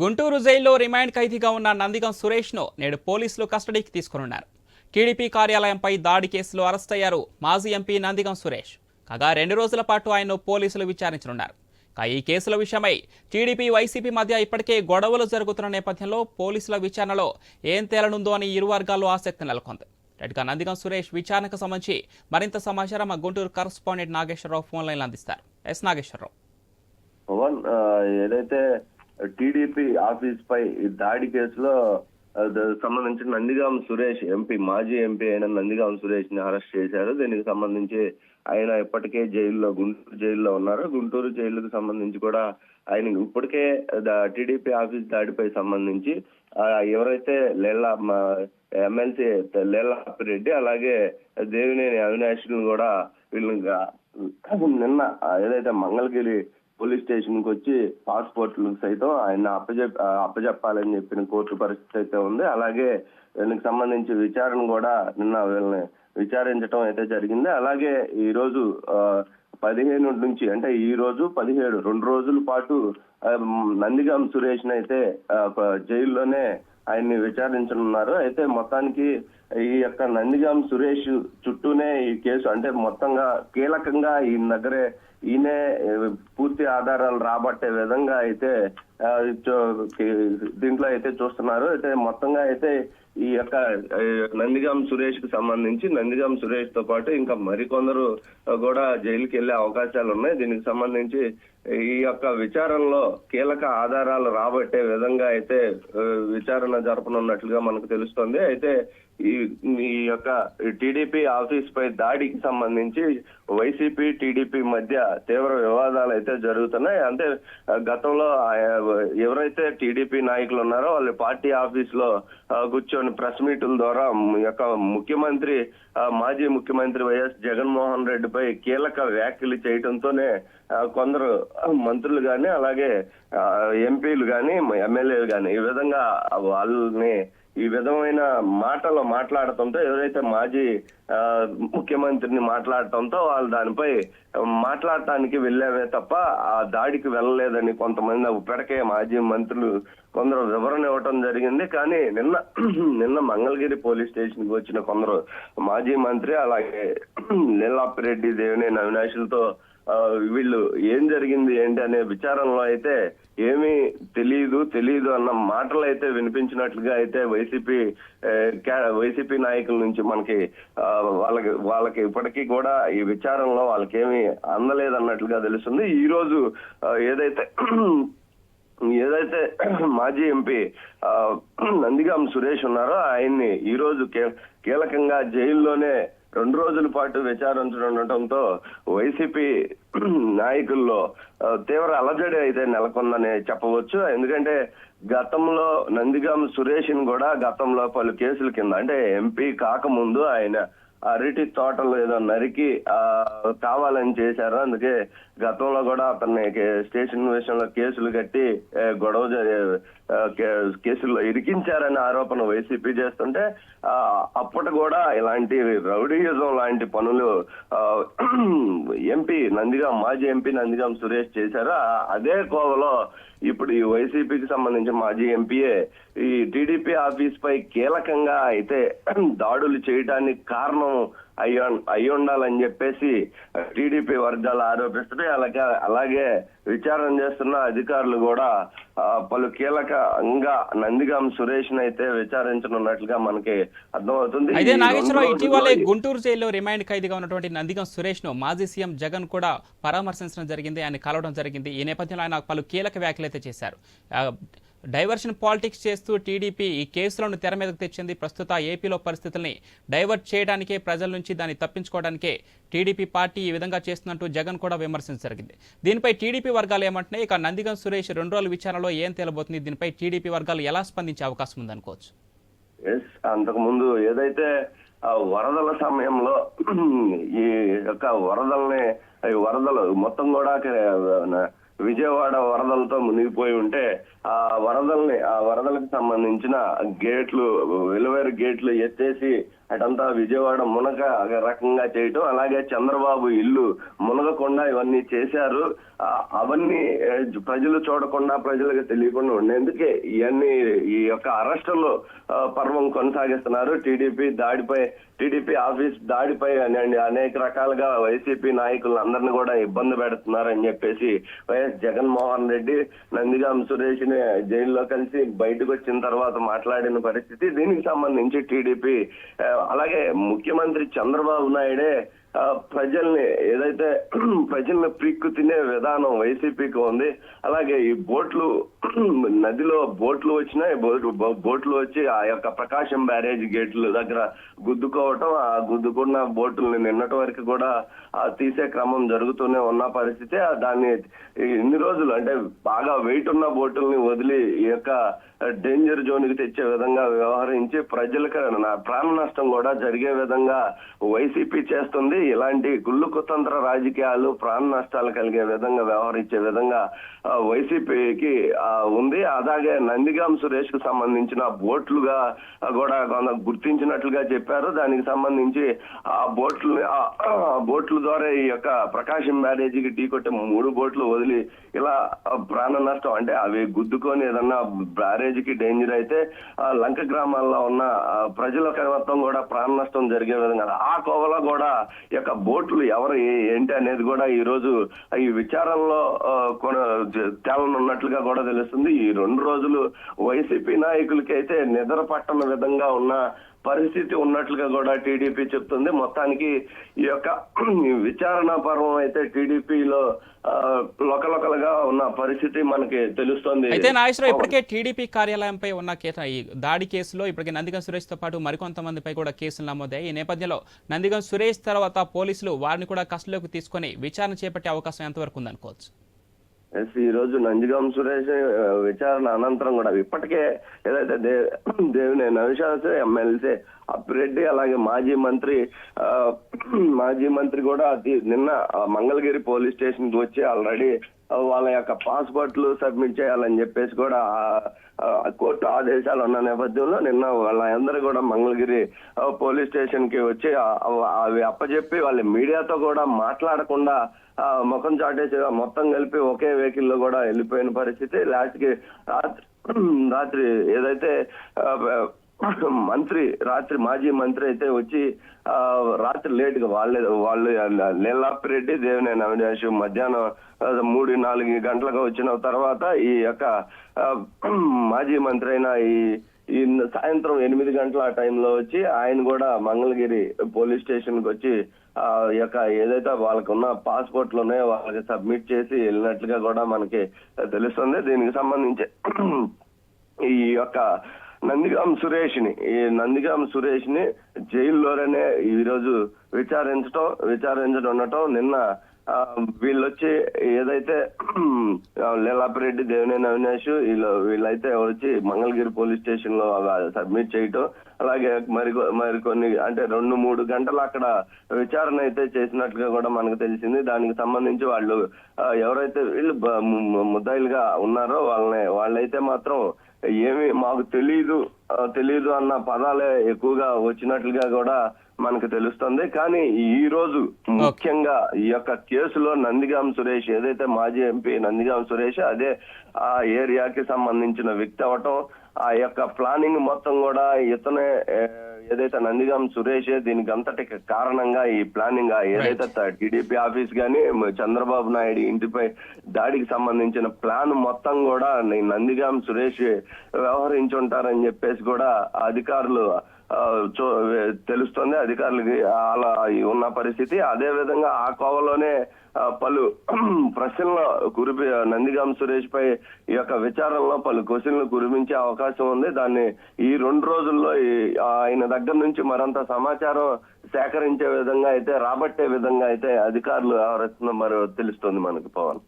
గుంటూరు జైల్లో రిమాండ్ ఖైదీగా ఉన్న నందిగం సురేష్ను నేడు పోలీసులు కస్టడీకి తీసుకున్నారు టీడీపీ కార్యాలయంపై దాడి కేసులో అరెస్ట్ అయ్యారు మాజీ ఎంపీ నందిగం సురేష్. కాగా రెండు రోజుల పాటు ఆయన్ను పోలీసులు విచారించనున్నారు. ఇక ఈ కేసుల విషయమై టీడీపీ వైసీపీ మధ్య ఇప్పటికే గొడవలు జరుగుతున్న నేపథ్యంలో పోలీసుల విచారణలో ఏం తేలనుందో అని ఇరు వర్గాల్లో ఆసక్తి నెలకొంది. రెడ్గా నందిగం సురేష్ విచారణకు సంబంధించి మరింత సమాచారం మా గుంటూరు కరస్పాండెంట్ నాగేశ్వరరావు ఫోన్ లైన్లో అందిస్తారు. ఎస్ నాగేశ్వరరావు. ఏదైతే టీడీపీ ఆఫీస్ పై ఈ దాడి కేసులో సంబంధించి నందిగాం సురేష్ ఎంపీ మాజీ ఎంపీ అయిన నందిగాం సురేష్ని అరెస్ట్ చేశారు. దీనికి సంబంధించి ఆయన ఇప్పటికే జైల్లో గుంటూరు జైల్లో ఉన్నారు. గుంటూరు జైలుకు సంబంధించి కూడా ఆయన ఇప్పటికే టీడీపీ ఆఫీస్ దాడిపై సంబంధించి ఎవరైతే లేలా ఎమ్మెల్సీ లేలా రెడ్డి అలాగే దేవినేని అవినాష్ కూడా వీళ్ళు నిన్న ఏదైతే మంగళగిరి పోలీస్ స్టేషన్కి వచ్చి పాస్పోర్ట్లు సైతం ఆయన అప్పచెప్ అప్పచెప్పాలని చెప్పిన కోర్టు పరిస్థితి అయితే ఉంది. అలాగే దీనికి సంబంధించి విచారణ కూడా నిన్న వీళ్ళని విచారించడం అయితే జరిగింది. అలాగే ఈ రోజు పదిహేను నుంచి అంటే ఈ రోజు పదిహేడు రెండు రోజుల పాటు నందిగాం సురేష్ అయితే జైల్లోనే ఆయన్ని విచారించనున్నారు. అయితే మొత్తానికి ఈ యొక్క నందిగాం సురేష్ చుట్టూనే ఈ కేసు అంటే మొత్తంగా కీలకంగా ఈ దగ్గరే ఈయనే పూర్తి ఆధారాలు రాబట్టే విధంగా అయితే దీంట్లో అయితే చూస్తున్నారు. అయితే మొత్తంగా అయితే ఈ యొక్క నందిగాం సురేష్కి సంబంధించి నందిగాం సురేష్తో పాటు ఇంకా మరికొందరు కూడా జైలుకి వెళ్ళే అవకాశాలు ఉన్నాయి దీనికి సంబంధించి ఈ యొక్క విచారణలో కీలక ఆధారాలు రాబట్టే విధంగా అయితే విచారణ జరపనున్నట్లుగా మనకు తెలుస్తుంది. అయితే ఈ ఈ యొక్క టీడీపీ ఆఫీస్ పై దాడికి సంబంధించి వైసీపీ టీడీపీ మధ్య తీవ్ర వివాదాలు అయితే జరుగుతున్నాయి. అంటే గతంలో ఆ, ఎవరైతే టీడీపీ నాయకులు ఉన్నారో వాళ్ళు పార్టీ ఆఫీస్లో కూర్చొని ప్రెస్ మీటుల ద్వారా యొక్క ముఖ్యమంత్రి ఆ, మాజీ ముఖ్యమంత్రి వైఎస్ జగన్మోహన్ రెడ్డిపై కీలక వ్యాఖ్యలు చేయడంతోనే కొందరు మంత్రులు గాని అలాగే ఎంపీలు గాని ఎమ్మెల్యేలు గాని ఈ విధంగా వాళ్ళని ఈ విధమైన మాటలు మాట్లాడటంతో ఎవరైతే మాజీ ఆ, ముఖ్యమంత్రిని మాట్లాడటంతో వాళ్ళు దానిపై మాట్లాడటానికి వెళ్ళామే తప్ప ఆ దాడికి వెళ్ళలేదని కొంతమంది ఇప్పటికే మాజీ మంత్రులు కొందరు వివరణ ఇవ్వటం జరిగింది. కానీ నిన్న నిన్న మంగళగిరి పోలీస్ స్టేషన్కి వచ్చిన కొందరు మాజీ మంత్రి అలాగే నీలాపిరెడ్డి దేవినేని అవినాశులతో వీళ్ళు ఏం జరిగింది ఏంటి అనే విచారంలో అయితే ఏమీ తెలియదు తెలియదు అన్న మాటలు అయితే వినిపించినట్లుగా అయితే వైసీపీ వైసీపీ నాయకుల నుంచి మనకి ఆ, వాళ్ళకి వాళ్ళకి ఇప్పటికీ కూడా ఈ విచారంలో వాళ్ళకి ఏమీ అందలేదన్నట్లుగా తెలుస్తుంది. ఈ రోజు ఏదైతే ఏదైతే మాజీ ఎంపీ ఆ, నందిగాం సురేష్ ఉన్నారో ఆయన్ని ఈ రోజు కీలకంగా జైల్లోనే రెండు రోజుల పాటు విచారించడంతో వైసీపీ నాయకుల్లో తీవ్ర అలజడి అయితే నెలకొందని చెప్పవచ్చు. ఎందుకంటే గతంలో నందిగాం సురేష్ని కూడా గతంలో పలు కేసుల కింద అంటే ఎంపీ కాకముందు ఆయన అరటి తోటలు ఏదో నరికి ఆ కావాలని చేశారు. అందుకే గతంలో కూడా అతన్ని కే- స్టేషన్ విషయంలో కేసులు కట్టి గొడవ జరి- కే- కేసుల్లో ఇరికించారనే ఆరోపణ వైసీపీ చేస్తుంటే అప్పటి కూడా ఇలాంటి రౌడీయిజం లాంటి పనులు ఎంపీ నందిగాం మాజీ ఎంపీ నందిగాం సురేష్ చేశారు? అదే కోవలో ఇప్పుడు ఈ వైసీపీకి సంబంధించి మాజీ ఎంపీఏ ఈ టీడీపీ ఆఫీస్ పై కీలకంగా అయితే దాడులు చేయడానికి కారణం అయ్యి అయి ఉండాలని చెప్పేసి టీడీపీ వర్గాలు ఆరోపిస్తున్నాయి. అలాగే అలాగే విచారణ చేస్తున్న అధికారులు కూడా పలు కీలకంగా నందిగాం సురేష్ అయితే విచారించనున్నట్లుగా మనకి అర్థమవుతుంది. అయితే నాగేశ్వరరావు ఇటీవలే గుంటూరు జైల్లో రిమాండ్ ఖైదీగా ఉన్నటువంటి నందిగం సురేష్ను మాజీ సీఎం జగన్ కూడా పరామర్శించడం జరిగింది. ఆయన కలవడం జరిగింది. ఈ నేపథ్యంలో ఆయన పలు కీలక వ్యాఖ్యలు అయితే చేశారు. డైవర్షన్ పాలిటిక్స్ చేస్తూ టీడీపీ ఈ కేసులను తెర మీదకు తెచ్చింది. ప్రస్తుత ఏపీలో పరిస్థితుల్ని డైవర్ట్ చేయడానికే ప్రజల నుంచి దాన్ని తప్పించుకోవడానికే టీడీపీ పార్టీ ఈ విధంగా చేస్తున్నట్టు జగన్ కూడా విమర్శన జరిగింది దీనిపై టీడీపీ వర్గాలు ఏమంటున్నాయి? ఇక నందిగం సురేష్ రెండు రోజుల విచారణలో ఏం తేలబోతుంది? దీనిపై టీడీపీ వర్గాలు ఎలా స్పందించే అవకాశం ఉందనుకోవచ్చు? ఎస్ అంతకు ముందు ఏదైతే ఆ వరదల సమయంలో ఈ యొక్క వరదల్ని వరదలు మొత్తం కూడా విజయవాడ వరదలతో మునిగిపోయి ఉంటే ఆ వరదల్ని ఆ వరదలకు సంబంధించిన గేట్లు వెలువేరు గేట్లు ఎత్తేసి అటంతా విజయవాడ మునగ రకంగా చేయటం అలాగే చంద్రబాబు ఇల్లు మునగకుండా ఇవన్నీ చేశారు. అవన్నీ ప్రజలు చూడకుండా ప్రజలకు తెలియకుండా ఉండేందుకే ఇవన్నీ ఈ యొక్క అరెస్టులు పర్వం కొనసాగిస్తున్నారు. టీడీపీ దాడిపై టీడీపీ ఆఫీస్ దాడిపై అని- అనేక రకాలుగా వైసీపీ నాయకులు అందరిని కూడా ఇబ్బంది పెడుతున్నారని చెప్పేసి వైఎస్ జగన్మోహన్ రెడ్డి నందిగాం సురేష్ని జైల్లో కలిసి బయటకు వచ్చిన తర్వాత మాట్లాడిన పరిస్థితి. దీనికి సంబంధించి టీడీపీ అలాగే ముఖ్యమంత్రి చంద్రబాబు నాయుడే ప్రజల్ని ఏదైతే ప్రజల్ని పీక్కు తినే విధానం వైసీపీకి ఉంది అలాగే ఈ బోట్లు నదిలో బోట్లు వచ్చినాయి బోట్లు బోట్లు వచ్చి ఆ యొక్క ప్రకాశం బ్యారేజ్ గేట్ల దగ్గర గుద్దుకోవటం ఆ గుద్దుకున్న బోట్లని నిన్నటి వరకు కూడా తీసే క్రమం జరుగుతూనే ఉన్న పరిస్థితి. దాన్ని ఇన్ని రోజులు అంటే బాగా వెయిట్ ఉన్న బోట్లని వదిలి ఈ యొక్క డేంజర్ జోన్కి తెచ్చే విధంగా వ్యవహరించి ప్రజలకు నా- ప్రాణ నష్టం కూడా జరిగే విధంగా వైసీపీ చేస్తుంది. ఇలాంటి గుళ్ళు కుతంత్ర రాజకీయాలు ప్రాణ నష్టాలు కలిగే విధంగా వ్యవహరించే విధంగా వైసీపీకి ఉంది. అలాగే నందిగాం సురేష్కు సంబంధించిన బోట్లుగా కూడా కొంత గుర్తించినట్లుగా చెప్పారు. దానికి సంబంధించి ఆ బోట్లు ఆ బోట్ల ద్వారా ఈ యొక్క ప్రకాశం బ్యారేజీకి టీ కొట్టే మూడు బోట్లు వదిలి ఇలా ప్రాణ నష్టం అంటే అవి గుద్దుకొని ఏదన్నా బ్యారేజీకి డేంజర్ అయితే ఆ లంక గ్రామాల్లో ఉన్న ప్రజల ప్రజలకు మొత్తం కూడా ప్రాణ నష్టం జరిగే విధంగా ఆ కోవలో కూడా ఈ యొక్క బోట్లు ఎవరు ఏంటి అనేది కూడా ఈ రోజు ఈ విచారంలో ఆ, తేలనున్నట్లుగా కూడా తెలుస్తుంది. ఈ రెండు రోజులు వైసీపీ నాయకులకి అయితే నిద్ర పట్టని విధంగా ఉన్న పరిస్థితి ఉన్నట్లుగా కూడా టీడీపీ చెప్తుంది. మొత్తానికి ఈ యొక్క విచారణ పర్వం అయితే టీడీపీలో లొకలొకలుగా ఉన్న పరిస్థితి మనకి తెలుస్తుంది. అయితే నాగేశ్వరరావు ఇప్పటికే టీడీపీ కార్యాలయంపై ఉన్న కేసు ఈ దాడి కేసులో ఇప్పటికే నందిగం సురేష్తో పాటు మరికొంతమందిపై కూడా కేసులు నమోదయ్యాయి. ఈ నేపథ్యంలో నందిగం సురేష్ తర్వాత పోలీసులు వారిని కూడా కస్టడీలోకి తీసుకొని విచారణ చేపట్టే అవకాశం ఎంతవరకు ఉందనుకోవచ్చు? ఎస్ ఈ రోజు నందిగాం సురేష్ విచారణ అనంతరం కూడా ఇప్పటికే ఏదైతే దే దేవుని నవిశాస్ ఎమ్మెల్సీ అప్పిరెడ్డి అలాగే మాజీ మంత్రి ఆ, మాజీ మంత్రి కూడా నిన్న మంగళగిరి పోలీస్ స్టేషన్కి వచ్చి ఆల్రెడీ వాళ్ళ యొక్క పాస్పోర్ట్లు సబ్మిట్ చేయాలని చెప్పేసి కూడా కోర్టు ఆదేశాలు ఉన్న నేపథ్యంలో నిన్న వాళ్ళందరూ కూడా మంగళగిరి పోలీస్ స్టేషన్కి వచ్చి అవి అప్పచెప్పి వాళ్ళ మీడియాతో కూడా మాట్లాడకుండా ఆ, ముఖం చాటేసి మొత్తం కలిపి ఒకే వెహికల్లో కూడా వెళ్ళిపోయిన పరిస్థితి. లాస్ట్కి రాత్రి రాత్రి ఏదైతే మంత్రి రాత్రి మాజీ మంత్రి అయితే వచ్చి ఆ, రాత్రి లేట్గా వాళ్ళే వాళ్ళు నీలాపిరెడ్డి దేవినేని అవినాష్ మధ్యాహ్నం మూడు నాలుగు గంటలకు వచ్చిన తర్వాత ఈ యొక్క మాజీ మంత్రి అయిన ఈ ఈ సాయంత్రం ఎనిమిది గంటల ఆ టైంలో వచ్చి ఆయన కూడా మంగళగిరి పోలీస్ స్టేషన్కి వచ్చి ఆ యొక్క ఏదైతే వాళ్ళకు ఉన్న పాస్పోర్ట్లు ఉన్నాయో వాళ్ళకి సబ్మిట్ చేసి వెళ్ళినట్లుగా కూడా మనకి తెలుస్తుంది. దీనికి సంబంధించి ఈ యొక్క నందిగాం సురేష్ని ఈ నందిగాం సురేష్ని జైల్లోనే ఈ రోజు విచారించడం విచారించడం ఉండటం నిన్న ఆ, వీళ్ళొచ్చి ఏదైతే ఆ, లీలాపిరెడ్డి దేవినేని అవినాష్ వీళ్ళు వీళ్ళైతే వచ్చి మంగళగిరి పోలీస్ స్టేషన్లో సబ్మిట్ చేయటం అలాగే మరి మరికొన్ని అంటే రెండు మూడు గంటలు అక్కడ విచారణ అయితే చేసినట్లుగా కూడా మనకు తెలిసింది. దానికి సంబంధించి వాళ్ళు ఎవరైతే వీళ్ళు ముద్దాయిలుగా ఉన్నారో వాళ్ళని వాళ్ళైతే మాత్రం ఏమి మాకు తెలీదు ఆ, తెలీదు అన్న పదాలే ఎక్కువగా వచ్చినట్లుగా కూడా మనకు తెలుస్తుంది. కానీ ఈ రోజు ముఖ్యంగా ఈ యొక్క కేసులో నందిగాం సురేష్ ఏదైతే మాజీ ఎంపీ నందిగాం సురేష్ అదే ఆ ఏరియాకి సంబంధించిన వ్యక్తి అవటం ఆ యొక్క ప్లానింగ్ మొత్తం కూడా ఇతనే ఏదైతే నందిగాం సురేష్ దీనికి అంతటికి కారణంగా ఈ ప్లానింగ్ ఏదైతే టీడీపీ ఆఫీస్ గాని చంద్రబాబు నాయుడు ఇంటిపై దాడికి సంబంధించిన ప్లాన్ మొత్తం కూడా నందిగాం సురేష్ వ్యవహరించుంటారని చెప్పేసి కూడా అధికారులు తెలుస్తుంది. అధికారులకి అలా ఉన్న పరిస్థితి. అదే విధంగా ఆ కోవలోనే పలు ప్రశ్నలు కురిపి నందిగాం సురేష్ పై ఈ యొక్క విచారణలో పలు క్వశ్చన్లు కురిపించే అవకాశం ఉంది. దాన్ని ఈ రెండు రోజుల్లో ఈ- ఆయన దగ్గర నుంచి మరంత సమాచారం సేకరించే విధంగా అయితే రాబట్టే విధంగా అయితే అధికారులు వ్యవహరిస్తున్న మరి తెలుస్తుంది మనకి పవన్.